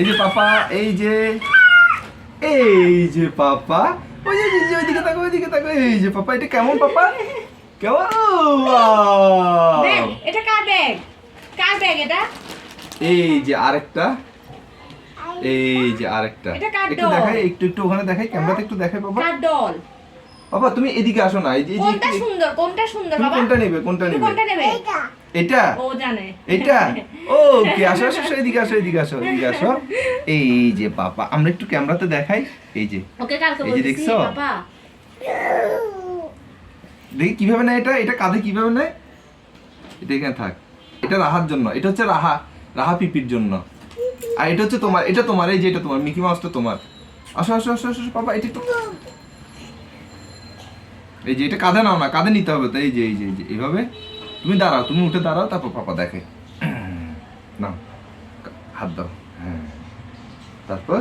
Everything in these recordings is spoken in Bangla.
এই যে পাপা এই যে এই যে পাপা ওই যে ওই যে, ওইদিকে তাকো ওইদিকে তাকো এই যে পাপা এটা কেমন পাপা? কেমন? এটা কার ব্যাগ? কার ব্যাগ এটা? এই যে আরেকটা এই যে আরেকটা। এটা একটু দেখাই একটু একটু ওখানে দেখাই ক্যামেরাতে একটু দেখাই বাবা কার ডল বাবা তুমি এদিকে আসো না এই যে এই যে কোনটা সুন্দর কোনটা সুন্দর বাবা? কোনটা নেবে কোনটা নেবে? কোনটা নেবে? এটা? ও জানে। এটা? ও ওকে আসো আসো এদিকে আসো এদিকে আসো এদিকে আসো। এই যে পাপা আমরা একটু ক্যামেরাতে দেখাই। এই যে ওকে কালকে এই যে দেখছ? বাবা। দেখি কীভাবে নেয় এটা? এটা কাঁধে কীভাবে নেয়? এটা এখানে থাক। এটা রাহার জন্য এটা হচ্ছে রাহা রাহা পিপির জন্য। আর এটা হচ্ছে তোমার এটা তোমার এই যে এটা তোমার মিকি মাউসটা তোমার। আসো আসো আসো আসো পাপা এটা একটু এই যে এটা কাঁধে নাও না কাঁধে নিতে হবে তো যে এই যে এই যে এইভাবে। তুমি দাঁড়াও তুমি উঠে দাঁড়াও তারপর পাপা দেখে। না হাত দাও। হ্যাঁ। তারপর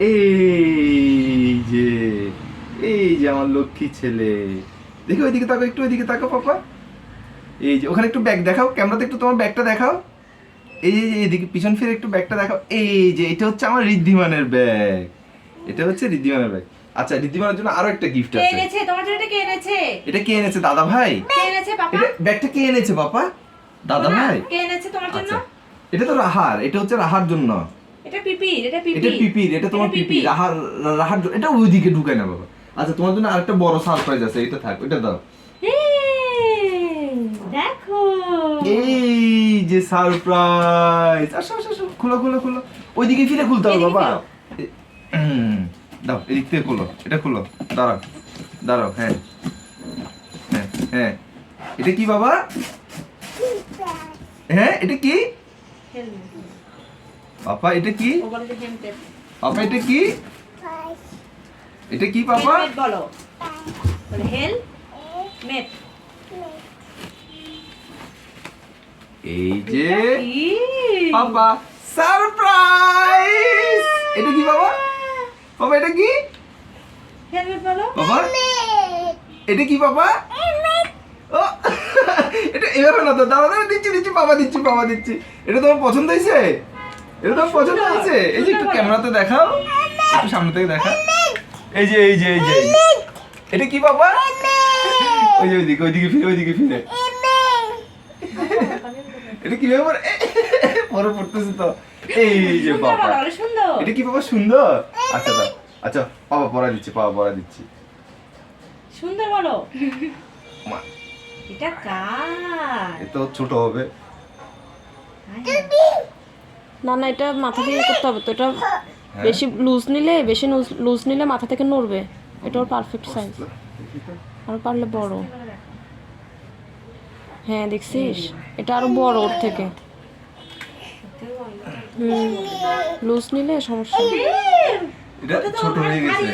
এই যে এই যে আমার লক্ষ্মী ছেলে। দেখো ওইদিকে তাকো একটু ওইদিকে তাকো পাপা। এই যে ওখানে একটু ব্যাগ দেখাও ক্যামেরাতে একটু তোমার ব্যাগটা দেখাও। এই যে এদিকে পিছন ফিরে একটু ব্যাগটা দেখাও। এই যে এটা হচ্ছে আমার ঋদ্ধিমানের ব্যাগ এটা হচ্ছে ঋদ্ধিমানের ব্যাগ আচ্ছা ঋদ্ধিমানের জন্য আরও একটা গিফট কে আছে এনেছে? তোমার জন্য এটা কে এনেছে? এটা কে এনেছে দাদা ভাই? কে পাপা এটা ব্যাগটা কে এনেছে বাবা দাদা ভাই কে এনেছে তোমার জন্য? আচ্ছা। এটা তো রাহার এটা হচ্ছে রাহার জন্য। এটা পিপির এটা পিপি। এটা পিপির এটা তোমার পিপি রাহার রাহার এটা ওইদিকে ঢুকায় না বাবা। আচ্ছা তোমার জন্য আরেকটা বড় সারপ্রাইজ আছে এটা থাক ওটা দাও। এই, দেখো। এই যে সারপ্রাইজ আসো আসো আসো খুলো খুলো খুলো। ওইদিকে ফিরে খুলতে হবে বাবা। দাও এদিক থেকে খুলো এটা খুলো। দাঁড়াও দাঁড়াও হ্যাঁ। হ্যাঁ হ্যাঁ। এটা কি বাবা? হ্যাঁ এটা কি? পাপা এটা কি? পাপা এটা কি? এটা কি পাপা বলো। বলে এই যে পাপা সারপ্রাইজ এটা কি বাবা? বাবা এটা কি? বাবা এটা কি বাবা? ও এটা এভাবে না তো দাঁড়া দাঁড়া দিচ্ছি দিচ্ছি বাবা দিচ্ছি বাবা দিচ্ছি। এটা তোমার পছন্দ হয়েছে? এটা তোমার পছন্দ হয়েছে? এই যে একটু ক্যামেরাতে দেখাও। একটু সামনে থেকে দেখা এই যে এই যে এই যে এটা কি বাবা ওই যে ওইদিকে ওইদিকে ফিরে ওইদিকে ফিরে। এটা কি ব্যাপার? পরে পড়তেছে তো। এই যে বাবা এটা কি বাবা সুন্দর? আচ্ছা দাও আচ্ছা বাবা পড়া দিচ্ছি বাবা পড়া দিচ্ছি। সুন্দর বলো। এটা কার? এ তো ছোট হবে। না না এটা মাথা দিয়ে করতে হবে তো এটা হ্যাঁ। বেশি লুজ নিলে বেশি লুজ নিলে মাথা থেকে নড়বে। এটা ওর পারফেক্ট সাইজ আর পারলে বড়। হ্যাঁ দেখছিস? এটা আরও বড় ওর থেকে। হুম। লুজ নিলে সমস্যা এটা ছোট হয়ে গেছে।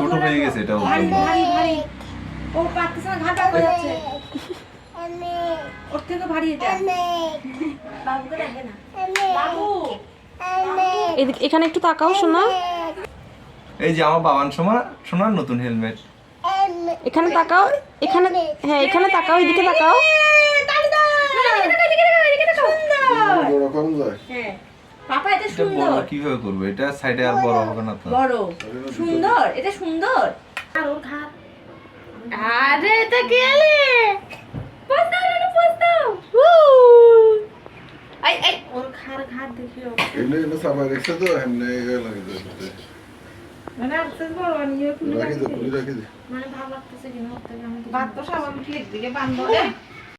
ছোট হয়ে গেছে এটা ভারী ভারী ভারী। ও পারতেছে না ঘাটা হয়ে যাচ্ছে। ওর থেকে ভারী এটা বাবুকে না। বাবু। এদিকে এখানে একটু তাকাও শোনা। এই যে আমার বাবান সমা সোনার নতুন হেলমেট। এখানে তাকাও এখানে হ্যাঁ এখানে তাকাও এদিকে তাকাও। তালি দাও এদিকে তাকাও, এদিকে তাকাও, এদিকে তাকাও। সুন্দর। বড় কম যায় হ্যাঁ পাপা এটা এটা সুন্দর। কীভাবে করব? এটা সাইডে আর বড় হবে না তো। বড়। সুন্দর এটা সুন্দর। আর ওর ঘাট আরে এটা গেলে পোজ পোস্তাও রে পোস্তাও আই আই ওর খার ঘাট দেখিও এনে এনে সাফাই রেখে তো এমনি ইয়ে লাগে দিতে মানে আস্তে বড় নিয়ে রাখি দে রাখি দে। মানে ভালো লাগতেছে কিনা ওর থেকে আমি ভাত তো সাবান ফ্লিক দিকে বান্ধব।